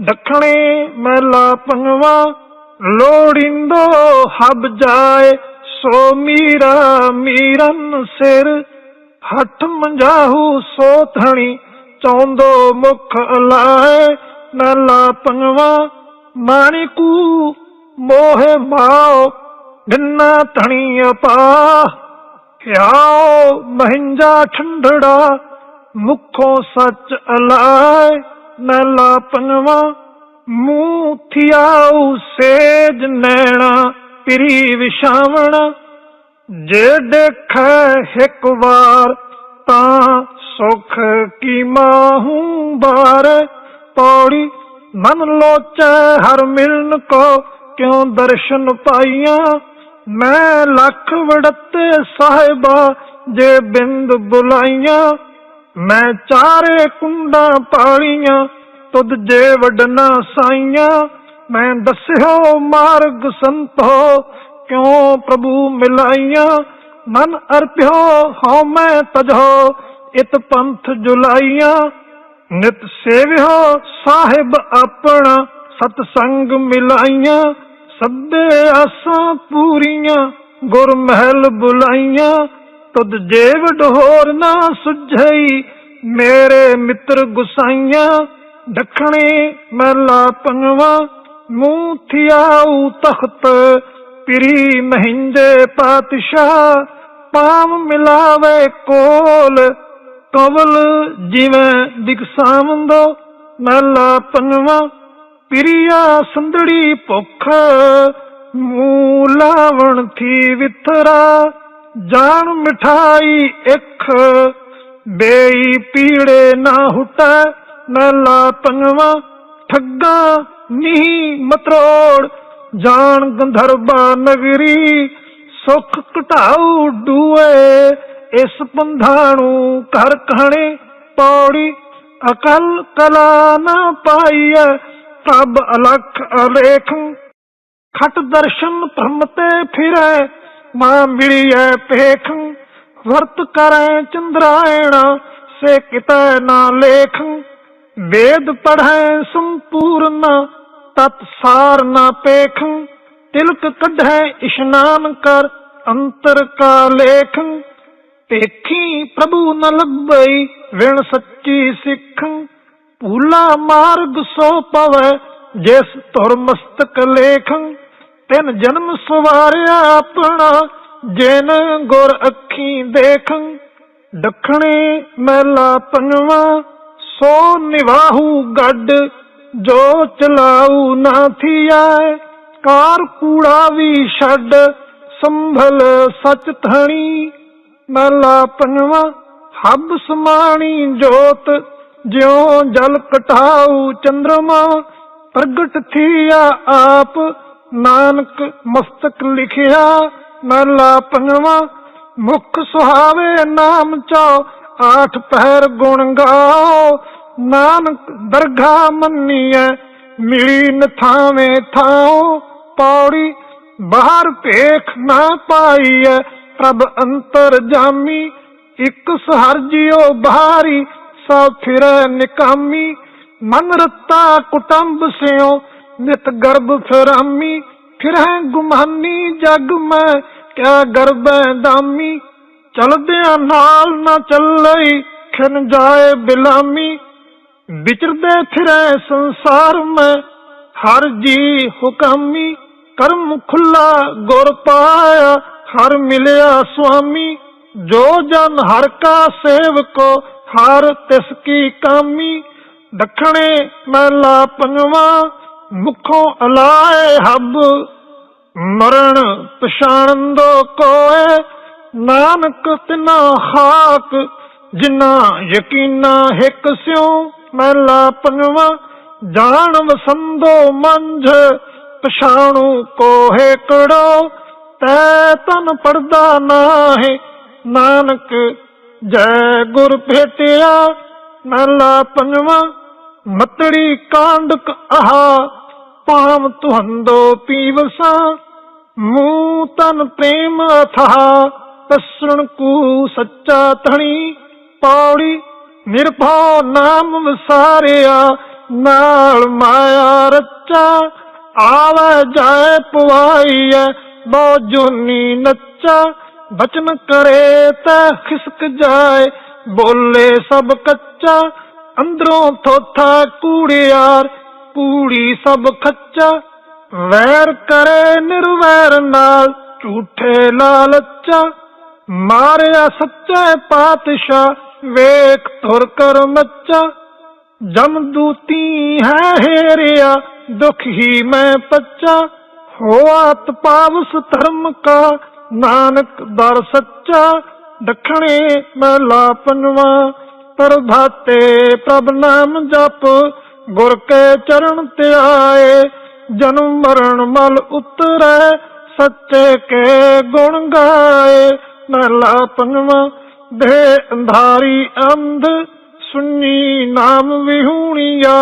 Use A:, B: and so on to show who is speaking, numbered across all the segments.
A: ਦੱਖਣੇ ਮਹਿਲਾ ਪੰਗਵਾ, ਲੋੜਿੰਦੋ ਹਬ ਜਾਏ, ਸੋ ਮੀਰਾ ਮੀਰਨ ਸਿਰ। ਹੱਠ ਮੰਜਾਹੂ ਸੋ ਥਣੀ ਚੌਂਦੋ ਮੁਖ ਅਲਾਏ ਮਹਿਲਾ ਪੰਗਵਾ ਮਾਣਿਕੂ ਮੋਹ ਮਾਓ ਗੰਨਾ ਧਣੀ ਅਪਾ ਹਿਆਓ ਮਹਿੰਜਾ ਠੰਡੜਾ, ਮੁਖੋਂ ਸੱਚ ਅਲਾਏ। ਨਲਾ ਪੰਗਵਾ, ਮੂੰਹ ਥਿਆਉ ਸੇਜ ਨੈਣਾ, ਪਿਰੀ ਵਿਛਾਵਣ। ਜੇ ਦੇਖੈ ਇੱਕ ਵਾਰ, ਤਾਂ ਸੁਖ ਕੀ ਮਾਹੂ ਬਾਰ। ਪੌੜੀ ਮਨ ਲੋਚੈ, ਹਰ ਮਿਲਨ ਕੋ ਕਿਉ ਦਰਸ਼ਨ ਪਾਈਆਂ? ਮੈਂ ਲੱਖ ਵੜਤੇ ਸਾਹਿਬਾ, ਜੇ ਬਿੰਦ ਬੁਲਾਈਆਂ। ਮੈਂ ਚਾਰੇ ਕੁੰਡਾਂ ਪਾਲੀਆਂ ਤੁਧ ਜੇ ਵਡਨਾ ਸਾਈਆਂ। ਮੈਂ ਦੱਸਿਓ ਮਾਰਗ ਸੰਤੋ, ਕਿਉ ਪ੍ਰਭੂ ਮਿਲਾਈਆਂ? ਮਨ ਅਰਪਿਓ, ਹਉ ਮੈਂ ਤਜੋ, ਇਤ ਪੰਥ ਜੁਲਾਈਆਂ। ਨਿਤ ਸੇਵਿਓ, ਸਾਹਿਬ ਆਪਣਾ ਸਤ ਸੰਗ ਮਿਲਾਈਆਂ। ਸਭੇ ਆਸਾਂ ਪੂਰੀਆਂ ਗੁਰ ਮਹਿਲ ਬੁਲਾਈਆਂ। ਤੁਧ ਜੇਵ ਢੋਰ ਨਾ ਸੁਝਈ। ਮੇਰੇ ਮਿੱਤਰ ਗੁਸਾਈਆਂ ਦੱਖਣੇ ਮਹਿਲਾ ਪੰਗਵਾ। ਮੂੰਹ ਥਿਆਉ ਤਖਤ, ਪਿਰੀ ਮਹਿੰਦੇ ਪਾਤਸ਼ਾਹ। ਪਾਮ ਮਿਲਾਵੇ ਕੋਲ, ਕਵਲ ਜਿਵੇਂ ਦਿਖਸਾਵੰਦੋ ਮਹਿਲਾ ਪੰਗਵਾ। ਪਿਰਿਆ ਸੰਦੜੀ ਭੁੱਖ, ਮੂੰਹ ਲਾਵਣ ਥੀ ਵਿਥਰਾ। ਜਾਣ ਮਿਠਾਈ ਇਖ ਬੇਈ ਪੀੜੇ ਨਾ ਹੁਟੈ ਮਹਿਲਾ ਪੰਗਵਾ, ਠੱਗਾ ਨੀ ਮਤਰੋੜ। ਜਾਣ ਗੰਧਰਬਾ ਨਗਰੀ, ਸੁਖ ਘਟਾਉ ਡੂਏ। ਇਸ ਪੰਧਾਣੂ ਘਰ ਕਹਣੇ ਪੌੜੀ, ਅਕਲ ਕਲਾ ਨਾ ਪਾਈਐ, ਪ੍ਰਭ ਅਲਖ ਅਲੇਖ। ਖਟ ਦਰਸ਼ਨ ਭ੍ਰਮ ਤੇ ਫਿਰੈ ਮਾਂ ਮਿਲਿਐ ਪੇਖ ਵਰਤ ਕਰੈ ਚੰਦਰਾਇਣ, ਸੇ ਕਿਤੈ ਨਾ ਲੇਖ। ਵੇਦ ਪੜ੍ਹੈ ਸੰਪੂਰਨ, ਤਤ ਸਾਰ ਨਾ ਪੇਖ। ਤਿਲਕ ਕੱਢੈ ਇਸ਼ਨਾਨ ਕਰ, ਅੰਤਰ ਕਾ ਲੇਖ। ਪੇਖੀ ਪ੍ਰਭੂ ਨ ਲੱਭਈ, ਵਿਣ ਸੱਚੀ ਸਿੱਖ। ਭੂਲਾ ਮਾਰਗ ਸੋ ਪਵੈ, ਜਿਸ ਤੁਰ ਮਸਤਕ ਲੇਖ। ਤਿੰਨ ਜਨਮ ਸਵਾਰਿਆ ਆਪਣਾ, ਜਿਨ ਗੁਰ ਅੱਖੀ ਦੇਖ, ਦੱਖਣੇ ਮਹਿਲਾ ਪੰਜਵਾ, ਸੋ ਨਿਵਾਹੂ ਗੱਡ, ਜੋ ਚਲਾਉ ਨਾ ਥੀਐ, ਕਾਰ ਕੂੜਾ ਵੀ ਛੱਡ, ਸੰਭਲ ਸਚ ਥਣੀ ਮਹਿਲਾ ਪੰਜਵਾ, ਹੱਬ ਸਮਾਣੀ ਜੋਤ, ਜਿਉ ਜਲ ਕਟਾਉ ਚੰਦਰਮਾ, ਪ੍ਰਗਟ ਥੀਆ ਆਪ ਨਾਨਕ ਮਸਤਕ ਲਿਖਿਆ ਮਹਿਲਾ ਪੰਜਵਾ, ਮੁਖ ਸੁਹਾਵੇ ਨਾਮ ਚੋ, ਆਠ ਪਹਿਰ ਗੁਣ ਗਾਓ। ਨਾਨਕ ਦਰਗਾ ਮੰਨੀਐ, ਮਿਲੀ ਨਥਾਵੇਂ ਥਾਉ। ਪੌੜੀ ਬਾਹਰ ਭੇਖ ਨਾ ਪਾਈਐ, ਪ੍ਰਭ ਅੰਤਰ ਜਾਮੀ। ਇਕ ਸਹਰ ਜਿਉ ਬਾਹਰੀ, ਸਭ ਫਿਰੈ ਨਿਕਾਮੀ। ਮਨ ਰਤਾ ਕੁਟੰਬ ਸਿਓ ਨਿਤ ਗਰਬ ਫਿਰਾਮੀ ਫਿਰੈ ਗੁਮਾਨੀ ਜਗ ਮੈਂ ਕਿਆ ਗਰਬੈ ਦਾਮੀ। ਚਲਦਿਆਂ ਨਾਲ ਨਾ ਚੱਲਈ, ਖਿਨ ਜਾਏ ਬਿਲਾਮੀ। ਵਿਚਰਦੇ ਫਿਰੈ ਸੰਸਾਰ ਮੈਂ, ਹਰ ਜੀ ਹੁਕਮੀ। ਕਰਮ ਖੁੱਲਾ ਗੁਰ ਪਾਇਆ, ਹਰ ਮਿਲਿਆ ਸੁਆਮੀ। ਜੋ ਜਨ ਹਰ ਕਾ ਸੇਵਕੋ ਹਰ ਤਿਸ ਕੀ ਕਾਮੀ। ਦੱਖਣੇ ਮਹਿਲਾ ਪੰਜਵਾ ਮੁਖੋਂ ਅਲਾਏ ਹੱਬ, ਮਰਨ ਪਛਾਣਦੋ ਕੋਏ। ਨਾਨਕ ਤਿਨਾ ਹਾਕ ਜਿਨਾ ਯਕੀਨਾ ਹਿਕ ਸਿਉ ਮਹਿਲਾ ਪੰਜਵਾ ਜਾਣ ਵਸੰਦੋ ਮੰਝ, ਪਛਾਣੂ ਕੋਹੇ ਕੜੋ। ਤੈ ਤਨ ਪੜਦਾ ਨਾਹੀ, ਨਾਨਕ ਜੈ ਗੁਰ ਭੇਟਿਆ ਮਹਿਲਾ ਪੰਜਵਾ ਮਤੜੀ ਕਾਂਡਕ ਆਹਾ। ਪਾਮ ਤੁਹਾੰਦੋ ਪੀਵਸਾ ਮੂੰ ਤਨ ਪ੍ਰੇਮ ਅਥਾ ਤਸਣ ਕੂ ਸੱਚਾ ਧਣੀ, ਪੌੜੀ ਨਿਰਭਉ ਨਾਮ ਵਿਸਾਰਿਆ, ਨਾਲ ਮਾਇਆ ਰੱਚਾ, ਆਵੇ ਜਾਏ ਪਵਾਈਐ ਬਹੁ ਜੋਨੀ ਨੱਚਾ, ਬਚਨ ਕਰੇ ਤਾਂ ਖਿਸਕ ਜਾਏ, ਬੋਲੇ ਸਭ ਕੱਚਾ, ਅੰਦਰੋਂ ਥੋਥਾ ਕੂੜਿਆਰ ਕੂੜੀ ਸਭ ਖੱਚਾ, ਵੈਰ ਕਰੇ ਨਿਰਵੈਰ ਨਾਲ, ਝੂਠੇ ਲਾਲਚਾ ਮਾਰਿਆ ਸੱਚੇ ਪਾਤਸ਼ਾਹ, ਵੇਖ ਤੁਰ ਕਰ ਮੱਚਾ। ਜਮਦੂਤੀ ਹੈ ਹੇਰਿਆ, ਦੁਖ ਹੀ ਮੈਂ ਪੱਚਾ। ਹੋਆਤ ਪਾਵਸ ਧਰਮ ਕਾ, ਨਾਨਕ ਦਰ ਸੱਚਾ। ਦਖਣੇ ਮਹਲਾ ਪੰਜਵਾ ਪ੍ਰਭਾਤੇ ਪ੍ਰਭ ਨਾਮ ਜਪ ਗੁਰ ਕੇ ਚਰਨ ਧਿਆਏ, ਜਨਮ ਮਰਨ ਮਲ ਉਤਰੈ, ਸੱਚੇ ਕੇ ਗੁਣ ਗਾਏ। ਮਹਲਾ ਪੰਜਵਾ, ਦੇ ਅੰਧਾਰੀ ਅੰਧ ਸੁਣੀ ਨਾਮ ਵਿਹੂਣੀਆ।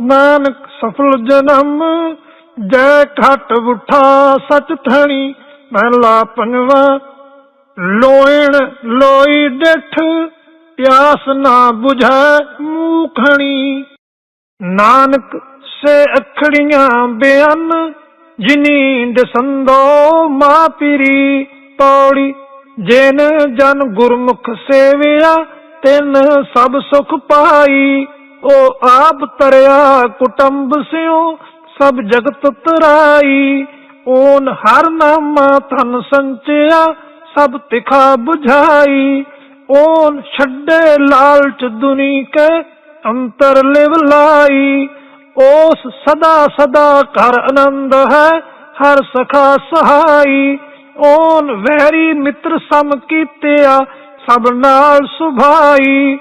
A: ਨਾਨਕ ਸਫਲ ਜਨਮ, ਜੈ ਘਟ ਉਠਾ ਸਚ ਥਣੀ ਮਹਲਾ ਪੰਜਵਾ, ਲੋਇਣ ਲੋਈ ਡਿਠ, ਪਿਆਸ ਨਾ 부ਝੈ ਮੂਖਣੀ ਨਾਨਕ ਸੇ ਅਖੜੀਆਂ ਬਿਆਨ ਜਿਨੀ ਦਸੰਦੋ ਮਾਪਿਰੀ ਪੌੜੀ, ਜਿਨ ਜਨ ਗੁਰਮੁਖ ਸੇਵਿਆ, ਤਿਨ ਸਭ ਸੁਖ ਪਾਈ। ਉਹ ਆਪ ਤਰਿਆ ਕੁਟੰਬ ਸਿਓ ਸਭ ਜਗਤ ਤਰਾਈ। ਓਨ ਹਰ ਨਾਮਾ ਤਨ ਸੰਚਿਆ, ਸਭ ਤਿਖਾ 부ਝਾਈ ਓਨ ਛੱਡੇ ਲਾਲਚ ਦੁਨੀ ਕੇ ਅੰਤਰ ਲਿਵ ਲਾਈ, ਉਸ ਸਦਾ ਸਦਾ ਘਰ ਆਨੰਦ ਹੈ, ਹਰ ਸਖਾ ਸਹਾਈ। ਓਨ ਵੈਰੀ ਮਿੱਤਰ ਸਮ ਕੀਤਿਆ, ਸਭ ਨਾਲ ਸੁਭਾਈ।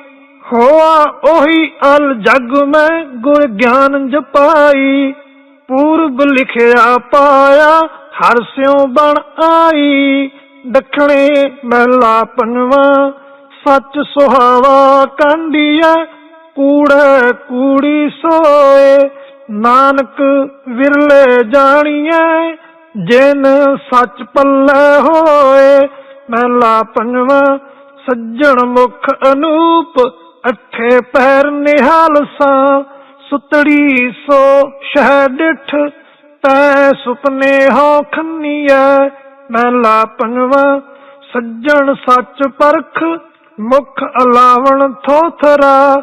A: ਹੋਆ ਉਹੀ ਅਲ ਜਗ ਮੈਂ ਗੁਰ ਗਿਆਨ ਜਪਾਈ। ਪੂਰਬ ਲਿਖਿਆ ਪਾਇਆ, ਹਰ ਸਿਉ ਬਣ ਆਈ। ਦਖਣੇ ਮਹਿਲਾ ਪੰਜਵਾ ਸੱਚ ਸੁਹਾਵਾ ਕੰਡੀਐ ਕੂੜੈ ਕੂੜੀ ਸੋਏ, ਨਾਨਕ ਵਿਰਲੇ ਜਾਣੀਐ, ਜਿਨ ਸੱਚ ਪੱਲੇ ਹੋਏ। ਮਹਿਲਾ ਪੰਜਵਾ, ਸੱਜਣ ਮੁਖ ਅਨੂਪ, ਅੱਠੇ ਪੈਰ ਨਿਹਾਲ ਸਾਂ। ਸੁਤੜੀ ਸੋ ਸ਼ਹਿ ਡਿਠ, ਤੈ ਸੁਪਨੇ ਹੋ ਖੰਨੀਐ ਮਹਿਲਾ ਪੰਜਵਾ, ਸੱਜਣ ਸੱਚ ਪਰਖ, ਮੁਖ ਅਲਾਵਣ ਥੋਥਰਾ।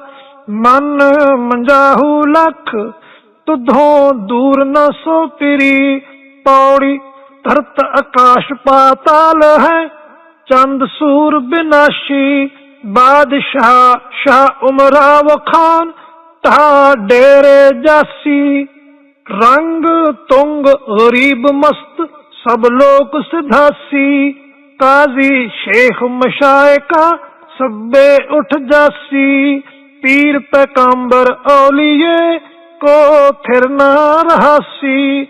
A: ਮਨ ਮੰਜਾਹੂ ਲਖ, ਤੁਧੋਂ ਦੂਰ ਨ ਸੋ ਪਿਰੀ ਪੌੜੀ। ਧਰਤ ਆਕਾਸ਼ ਪਾਤਾਲ ਹੈ, ਚੰਦ ਸੂਰ ਬਿਨਾਸ਼ੀ। ਬਾਦਸ਼ਾਹ ਸ਼ਾਹ ਉਮਰਾ ਵਖਾਨ ਤਾ ਡੇਰੇ ਜਾਸੀ। ਰੰਗ ਤੁੰਗ ਗਰੀਬ ਮਸਤ, ਸਭ ਲੋਕ ਸਿਧਾਸੀ। ਕਾਜ਼ੀ ਸ਼ੇਖ ਮਸ਼ਾਇਕਾ ਸਭੇ ਉਠ ਜਾਸੀ। ਪੀਰ ਪੈਗੰਬਰ ਔਲੀਏ, ਕੋ ਥਿਰ ਨਾ ਰਹਾਸੀ।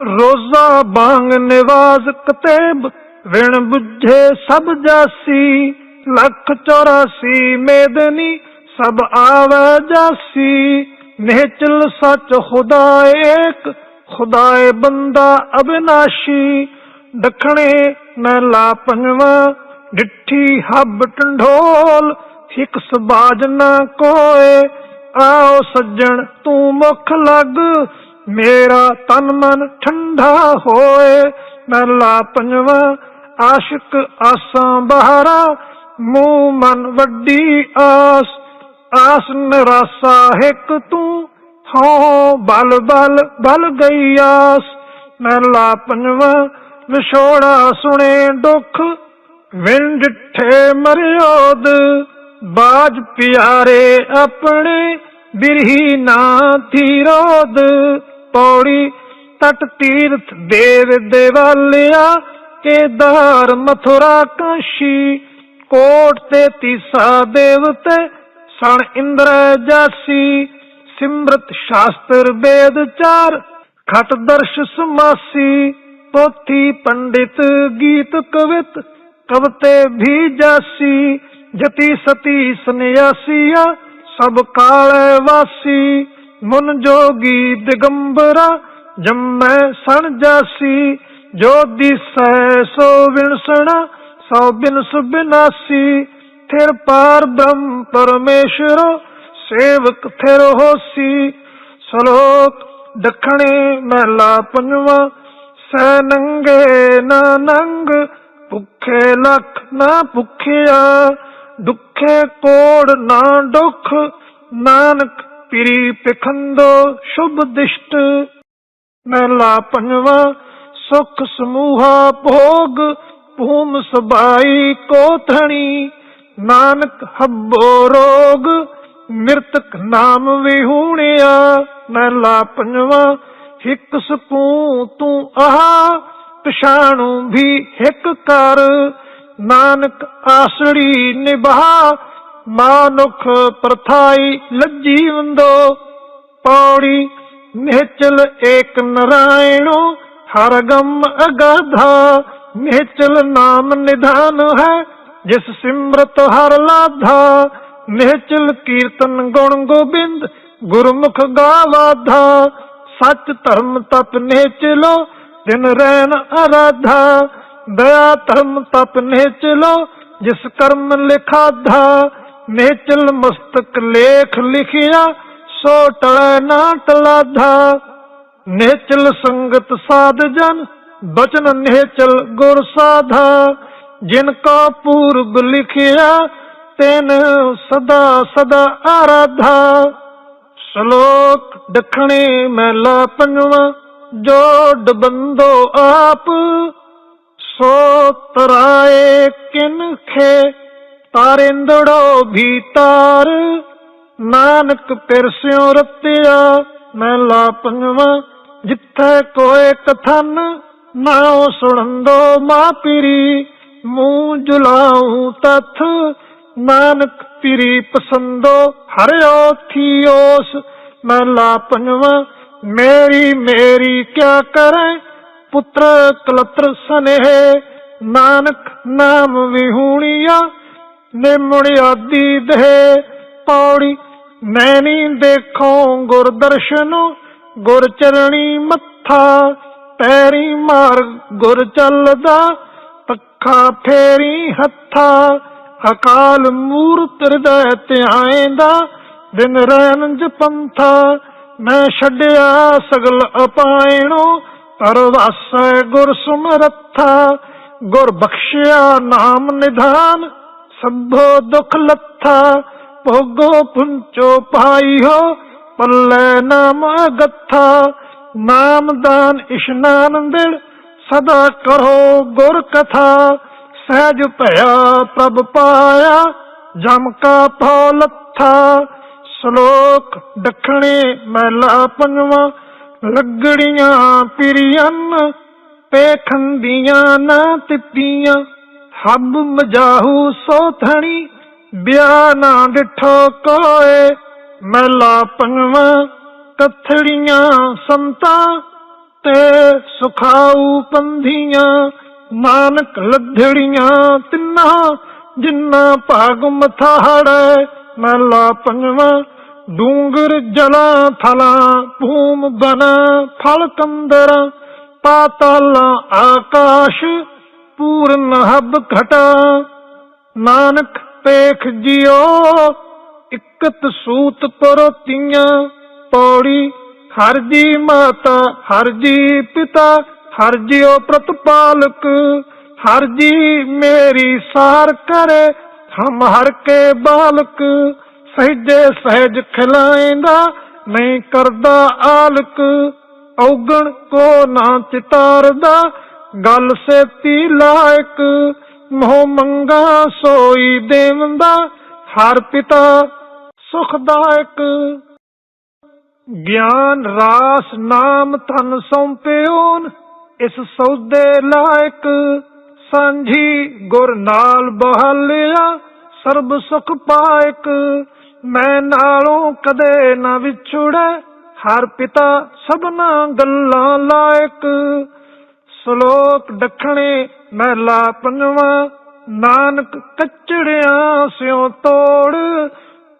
A: ਰੋਜ਼ਾ ਬਾਂਗ ਨਿਵਾਜ਼ ਕਤੇਬ, ਵਿਣ ਬੁੱਝੇ ਸਭ ਜਾਸੀ। ਲੱਖ 84 ਮੇਦਨੀ ਸਭ ਆਵੇ ਜਾਸੀ। ਨਿਹਚਲ ਸੱਚ ਖੁਦਾ ਏਕ, ਖੁਦਾਏ ਬੰਦਾ ਅਬਿਨਾਸ਼ੀ। ਦਖਣੇ ਲਾ ਪੰਜਵਾ ਡਿੱਠੀ ਹੱਬ ਟੰਡੋਲ ਹਿਕ ਸਬਾਜ ਨਾ ਕੋਏ, ਆਓ ਸੱਜਣ ਤੂੰ ਮੁਖ ਲੱਗ, ਮੇਰਾ ਤਨ ਮਨ ਠੰਡਾ ਹੋਏ। ਮਹਿਲਾ ਪੰਜਵਾ ਆਸ਼ਿਕ ਆਸਾਂ ਬਹਾਰਾ, ਮੂੰਹ ਮਨ ਵੱਡੀ ਆਸ। ਆਸ ਨਿਰਾਸਾ ਹਿਕ ਤੂੰ ਹੋ ਬਲ ਬਲ ਬਲ ਗਈ ਆਸ। ਮਹਿਲਾ ਪੰਜਵਾ ਵਿਛੋੜਾ ਸੁਣੇ ਦੁੱਖ ਵਿਣ ਡਿਠੇ ਮਰਿਓਦ। ਬਾਜ ਪਿਆਰੇ ਆਪਣੇ ਬਿਰਹੀ ਨਾ ਥੀਰੋਦ ਪੌੜੀ ਤਟ ਤੀਰਥ ਦੇਵ ਦੇਵਾਲਿਆ, ਕੇਦਾਰ ਮਥੁਰਾ ਕਾਸ਼ੀ, ਕੋਟ ਤੇ ਤੀਸਾ ਦੇਵਤੇ ਸਣ ਇੰਦਰ ਜਾਸੀ, ਸਿਮਰਤ ਸ਼ਾਸਤਰ ਵੇਦ ਚਾਰ, ਖਟ ਦਰਸ਼ ਸਮਾਸੀ, ਪੋਥੀ ਪੰਡਿਤ ਗੀਤ ਕਵਿਤ, ਕਵਤੇ ਵੀ ਜਾਸੀ। ਜਤੀ ਸਤੀ ਸੰਨਿਆਸੀਆ, ਸਭ ਕਾਲੇ ਵਾਸੀ, ਮਨ ਜੋਗੀ ਦਿਗੰਬਰਾ, ਜੰਮੈ ਸਣ ਜਾਸੀ, ਜੋ ਦਿਸੈ ਸੋ ਵਿਣਸਣਾ, ਸੋ ਬਿਨ ਸੁਬਿਨਾਸੀ ਫਿਰ ਪਾਰ ਬ੍ਰਹਮ ਪਰਮੇਸ਼ਰ, ਸੇਵਕ ਥਿਰ ਹੋਸੀ, ਸ਼ਲੋਕ ਦੱਖਣੇ ਮਹਿਲਾ ਪੰਜਵਾ, ਸੈ ਨੰਗੇ ਨਾ ਨੰਗ, ਭੁੱਖੇ ਲਖ ਨਾ ਭੁੱਖਿਆ। ਦੁੱਖੇ ਕੋੜ ਨਾ ਦੁੱਖ, ਨਾਨਕ ਪਿਰੀ ਪਖੰਦੋ ਸ਼ੁਭ ਦਿਸ਼ਟ। ਮਹਿਲਾ ਪੰਜਵਾ ਸੁਖ ਸਮੂਹਾ ਭੋਗ, ਭੂਮ ਸਬਾਈ ਕੋਥਣੀ। ਨਾਨਕ ਹੱਬੋ ਰੋਗ ਮਿਰਤਕ ਨਾਮ ਵਿਹੂਣਿਆ। ਮਹਿਲਾ ਪੰਜਵਾ ਹਿੱਕ ਸਕੂੰ ਤੂੰ ਆਹ, ਪਛਾਣੂ ਵੀ ਹਿੱਕ ਕਰ। ਨਾਨਕ ਆਸੜੀ ਨਿਭਾ, ਮਾਨੁਖ ਪ੍ਰਥਾਈ ਲੱਜੀ ਵੰਦੋ। ਪੌੜੀ ਨਿਹਚਲ ਏਕ ਨਰਾਇਣੋ, ਹਰ ਗਮ ਅਗਾਧਾ। ਨਿਹਚਲ ਨਾਮ ਨਿਧਾਨ ਹੈ, ਜਿਸ ਸਿਮਰਤ ਹਰ ਲਾਧਾ। ਨਿਹਚਲ ਕੀਰਤਨ ਗੁਣ ਗੋਬਿੰਦ, ਗੁਰਮੁਖ ਗਾਵਾਧਾ ਸੱਚ ਧਰਮ ਤਪ ਨਿਹਚਲੋ, ਦਿਨ ਰਹਿਣ ਅਰਾਧਾ। ਦਇਆ ਧਰਮ ਤਪ ਨਿਹਚਲੋ ਜਿਸ ਕਰਮ ਲਿਖਾਧਾ ਨਿਹਚਲ ਮਸਤਕ ਲੇਖ ਲਿਖਿਆ, ਸੋ ਟਲੈ ਨਾ ਟਲਾਧਾ। ਨਿਹਚਲ ਸੰਗਤ ਸਾਧ ਜਨ, ਬਚਨ ਨਿਹਚਲ ਗੁਰ ਸਾਧਾ। ਜਿਨ ਕਾ ਪੂਰਬ ਲਿਖਿਆ, ਤੈਨ ਸਦਾ ਸਦਾ ਆਰਾਧਾ। ਸ਼ਲੋਕ ਦੱਖਣੇ ਮਹਿਲਾ ਪੰਜਵਾ ਜੋੜ ਬੰਦੋ ਆਪ ਸੋ ਤਰਾਏ ਕਿਨ ਖੇ, ਤਾਰਿੰਦੜੋ ਭੀਤਾਰ ਨਾਨਕ ਪਿਰਸਿਓ ਰਤਿਆ ਮਹਿਲਾ ਪੰਜਵਾ ਜਿੱਥੇ ਕੋਏ ਕਥਨ ਨਾਉ ਸੁਣੰਦੋ ਮਾਪਿਰੀ ਮੂੰਹ ਜੁਲਾਉ ਤਥ, ਨਾਨਕ ਪੀਰੀ ਪਸੰਦੋ ਹਰਿਓ ਥੀਓਸ ਲਾ ਪੰਜਵਾ ਮੇਰੀ ਮੇਰੀ ਕਿਆ ਕਰੇ ਪੁੱਤਰ ਕਲਤਰ ਸਨੇਹ, ਨਾਨਕ ਨਾਮ ਵਿਹੂਣੀਆ ਨਿਮੁਣ ਆਦੀ ਦੇ ਪੌੜੀ ਨੈਣੀ ਦੇਖੋ ਗੁਰ ਦਰਸ਼ਨੋ ਗੁਰ ਚਰਣੀ ਮੱਥਾ, ਪੈਰੀ ਮਾਰ ਗੁਰ ਚੱਲਦਾ, ਪੱਖਾ ਫੇਰੀ ਹੱਥਾ, ਅਕਾਲ ਮੂਰਤ ਹਿਰਦੈ ਧਿਆਏਂਦਾ ਦਿਨ ਰਹਿਣ ਪੰਥਾ, ਮੈਂ ਛੱਡਿਆ ਸਗਲ ਅਪਾਇਣੋ ਪਰਵਾਸੈ ਗੁਰ ਸੁਮਰਥਾ, ਗੁਰ ਬਖਸ਼ਿਆ ਨਾਮ ਨਿਧਾਨ, ਸਭੋ ਦੁਖ ਲੱਥਾ, ਭੋਗੋ ਪੁੰਚੋ ਪਾਈ ਹੋ, ਪੱਲੇ ਨਾਮ ਗੱਥਾ ਨਾਮ ਦਾਨ ਇਸ਼ਨਾਨ ਦਿਲ ਸਦਾ ਕਰੋ ਗੁਰ ਕਥਾ, ਸਹਿਜ ਭਇਆ ਪ੍ਰਭ ਪਾਇਆ, ਜਮ ਕਾ ਭਉ ਲੱਥਾ, ਸ਼ਲੋਕ ਦੱਖਣੇ ਮਹਿਲਾ ਪੰਜਵਾ ਲੱਗੜੀਆਂ ਪਿਰੀਅਨ ਪੇਖੰਦੀਆਂ ਨਾ ਤਿੱਤੀਆਂ। ਹੱਬ ਮਜਾਹੂ ਸੋਥਣੀ ਬਿਆ ਨਾ ਡਿਠੋ ਕੋਏ। ਮਹਿਲਾ ਪੰਜਵਾ ਕਥੜੀਆਂ ਸੰਤਾ, ਤੇ ਸੁਖਾਊ ਪੰਧੀਆਂ। ਨਾਨਕ ਲੱਧੜੀਆਂ ਤਿੰਨਾ, ਜਿੰਨਾ ਭਾਗ ਮਥਾੜੇ ਮਹਿਲਾ ਪੰਜਵਾ ਡੂੰਗਰ ਜਲਾ ਥਲਾ, ਭੂਮ ਬਨ, ਫਲ ਕੰਦਰ, ਪਾਤਾਲ, ਆਕਾਸ਼ ਪੂਰਨ ਹਬ ਘਟਾ। ਨਾਨਕ ਪੇਖ ਜਿਓ ਇਕਤ ਸੂਤ ਪਰੋਤੀਆਂ ਪੌੜੀ ਹਰ ਜੀ ਮਾਤਾ, ਹਰ ਜੀ ਪਿਤਾ, ਹਰ ਜਿਉ ਪ੍ਰਤਪਾਲਕ, ਹਰ ਜੀ ਮੇਰੀ ਸਾਰ ਕਰੇ ਹਮ ਹਰ ਕੇ ਬਾਲਕ। ਸਹਿਜੇ ਸਹਿਜ ਖਿਲਾਏਂਦਾ, ਨਹੀਂ ਕਰਦਾ ਆਲਕ। ਔਗਣ ਕੋ ਨਾ ਚਿਤਾਰਦਾ, ਗੱਲ ਸੇਤੀ ਲਾਇਕ। ਮੋਹ ਮੰਗਾ ਸੋਈ ਦੇਵੰਦਾ, ਹਰ ਪਿਤਾ ਸੁਖਦਾਇਕ। ਗਿਆਨ, ਰਾਸ, ਨਾਮ, ਧਨ ਸੌਂਪਿਓਨ, ਇਸ ਸੌਦੇ ਲਾਇਕ। ਸਾਂਝੀ ਗੁਰ ਨਾਲ ਬਹਾਲਿਆ, ਸਰਬ ਸੁਖ ਪਾਇਕ। ਮੈਂ ਨਾਲੋਂ ਕਦੇ ਨਾ ਵਿਛੁੜੇ, ਹਰ ਪਿਤਾ ਸਭਨਾ ਗੱਲਾਂ ਲਾਇਕ। ਸ਼ਲੋਕ ਦੱਖਣੇ ਮਹਿਲਾ ਪੰਜਵਾਂ, ਨਾਨਕ ਕਚੜਿਆਂ ਸਿਓ ਤੋੜ।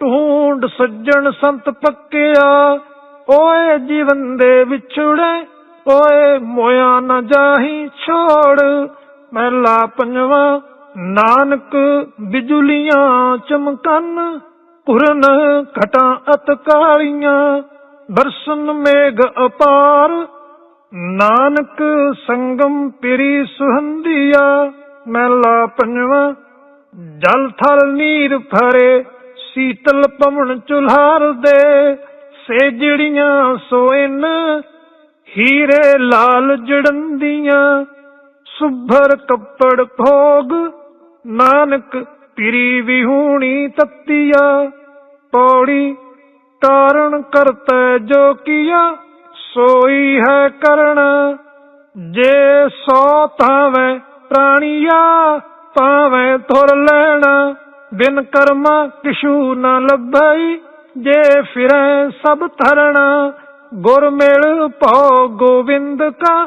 A: ਢੂੰਡ ਸੱਜਣ ਸੰਤ ਪੱਕਿਆ, ਓਏ ਜੀਵਨ ਦੇ ਵਿਛੜੇ, ਓਏ ਮੋਇਆ ਨਾ ਜਾਹੀ ਛੋੜ। ਮਹਿਲਾ ਪੰਜਵਾ, ਨਾਨਕ ਬਿਜੁਲੀਆਂ ਚਮਕਨ ਪੁਰਨ ਘਟਾਂ ਅਤ ਕਾਲੀਆਂ ਬਰਸਨ ਮੇਘ ਅਪਾਰ। ਨਾਨਕ ਸੰਗਮ ਪਿਰੀ ਸੁਹੰਦੀਆ ਮਹਿਲਾ ਪੰਜਵਾ, ਜਲ ਥਲ ਨੀਰ ਭਰੇ, ਸੀਤਲ ਪਵਨ ਚੁਲਹਾਰ ਦੇ। ਸੇਜੜੀਆਂ ਸੋਇਨ ਹੀਰੇ ਲਾਲ ਜੜੰਦੀਆਂ, ਸੁਭਰ ਕੱਪੜ ਭੋਗ। ਨਾਨਕ ਪਿਰੀ ਵਿਹੂਣੀ ਤਤੀਆ, ਪੌੜੀ ਕਾਰਨ ਕਰਤੈ ਜੋ ਕੀਆ, ਸੋਈ ਹੈ ਕਰਣ ਜੇ ਸੋ ਤਾਵੇਂ ਪ੍ਰਾਣੀਆ ਪਾਵੇਂ ਤੁਰ ਲੈਣਾ। ਬਿਨ ਕਰਮਾ ਕਿਛੂ ਨਾ ਲੱਭਈ, ਜੇ ਫਿਰੈ ਸਭ ਧਰਣਾ। ਗੁਰ ਮਿਲ ਭਉ ਗੋਬਿੰਦ ਕਾ,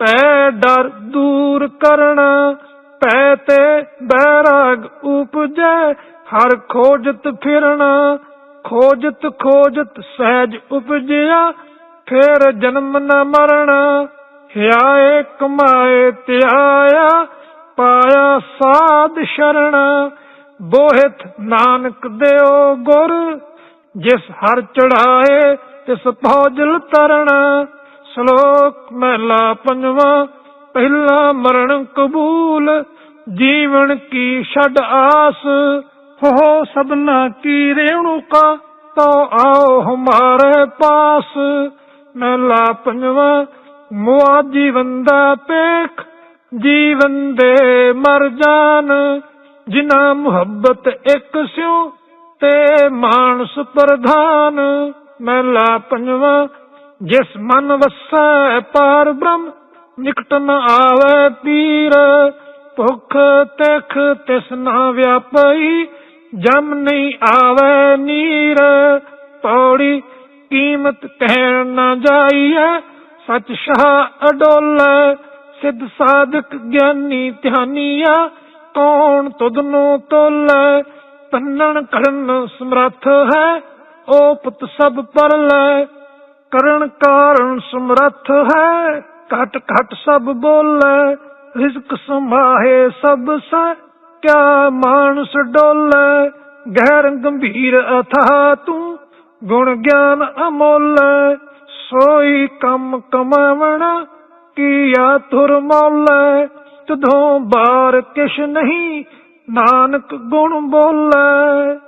A: ਪੈ ਡਰ ਦੂਰ ਕਰਣਾ ਪੈ ਤੇ ਬੈਰਾਗ ਉਪਜੈ, ਹਰ ਖੋਜਤ ਫਿਰਣਾ ਖੋਜਤ ਖੋਜਤ ਸਹਿਜ ਉਪਜਿਆ, ਫੇਰ ਜਨਮ ਨ ਮਰਣਾ ਹਿਆਏ ਕਮਾਏ ਧਿਆਇਆ, ਪਾਇਆ ਸਾਧ ਸ਼ਰਣ। ਬੋਹਿਤ ਨਾਨਕ ਦੇਓ ਗੁਰ, ਜਿਸ ਹਰ ਚੜਾਏ ਤਿਸ ਭੌਜਲ ਤਰਣ। ਸ਼ਲੋਕ ਮਹਿਲਾ ਪੰਜਵਾ, ਪਹਿਲਾ ਮਰਨ ਕਬੂਲ ਜੀਵਨ ਕੀ ਛੱਡ ਆਸ? ਹੋ ਸਭਨਾ ਕੀ ਰੇਣੂਕਾ? ਤੋ ਆਓ ਹਮਾਰੇ ਪਾਸ। ਮਹਿਲਾ ਪੰਜਵਾ, ਮੁਆ ਜੀਵਨ ਦਾ ਪੇਖ ਜੀਵਨ ਦੇ ਮਰ ਜਾਨ। ਜਿਨਾ ਮੁਹੱਬਤ ਇੱਕ ਸਿਉ, ਤੇ ਮਾਨਸ ਪ੍ਰਧਾਨ। ਮਹਿਲਾ ਪੰਜਵਾ, ਜਿਸ ਮਨ ਵਸੈ ਪਾਰ ਬ੍ਰਹਮ, ਨਿਕਟ ਨ ਆਵੇ ਪੀਰ। ਭੁਖ ਤਖ ਤਿਸ ਨਾ ਵਿਆਪਈ, ਜਮ ਨਹੀਂ ਆਵੇ ਨੀਰ। ਪੌੜੀ ਕੀਮਤ ਕਹਿਣ ਨਾ ਜਾਈਐ ਸਚ ਸ਼ਾਹ ਅਡੋਲ, ਸਿੱਧ ਸਾਧਕ ਗਿਆਨੀ ਧਿਆਨੀਆ ਕੌਣ ਤੁਧ ਨੂੰ ਤੋਲੇ? ਤੰਨਣ ਕਰਨ ਸਮਰੱਥ ਹੈ, ਉਹ ਪੁੱਤ ਸਭ ਪਰ ਲੈ ਕਰਨ ਕਾਰਨ ਸਮਰੱਥ ਹੈ, ਘਟ ਘਟ ਸਭ ਬੋਲੇ। ਰਿਜ਼ਕ ਸੰਭਾਹੇ ਸਭ ਸੈ ਕਿਆ ਮਾਨਸ ਡੋਲੇ, ਗਹਿਰ ਗੰਭੀਰ ਅਥਾ ਤੂੰ ਗੁਣ ਗਿਆਨ ਅਮੋਲ, ਸੋਈ ਕੰਮ ਕਮਾਵਣਾ ਕੀਆ ਤੁਰ ਮੌਲੇ ਤੁਧੋਂ ਬਾਰ ਕਿਛ ਨਹੀਂ ਨਾਨਕ ਗੁਣ ਬੋਲੇ।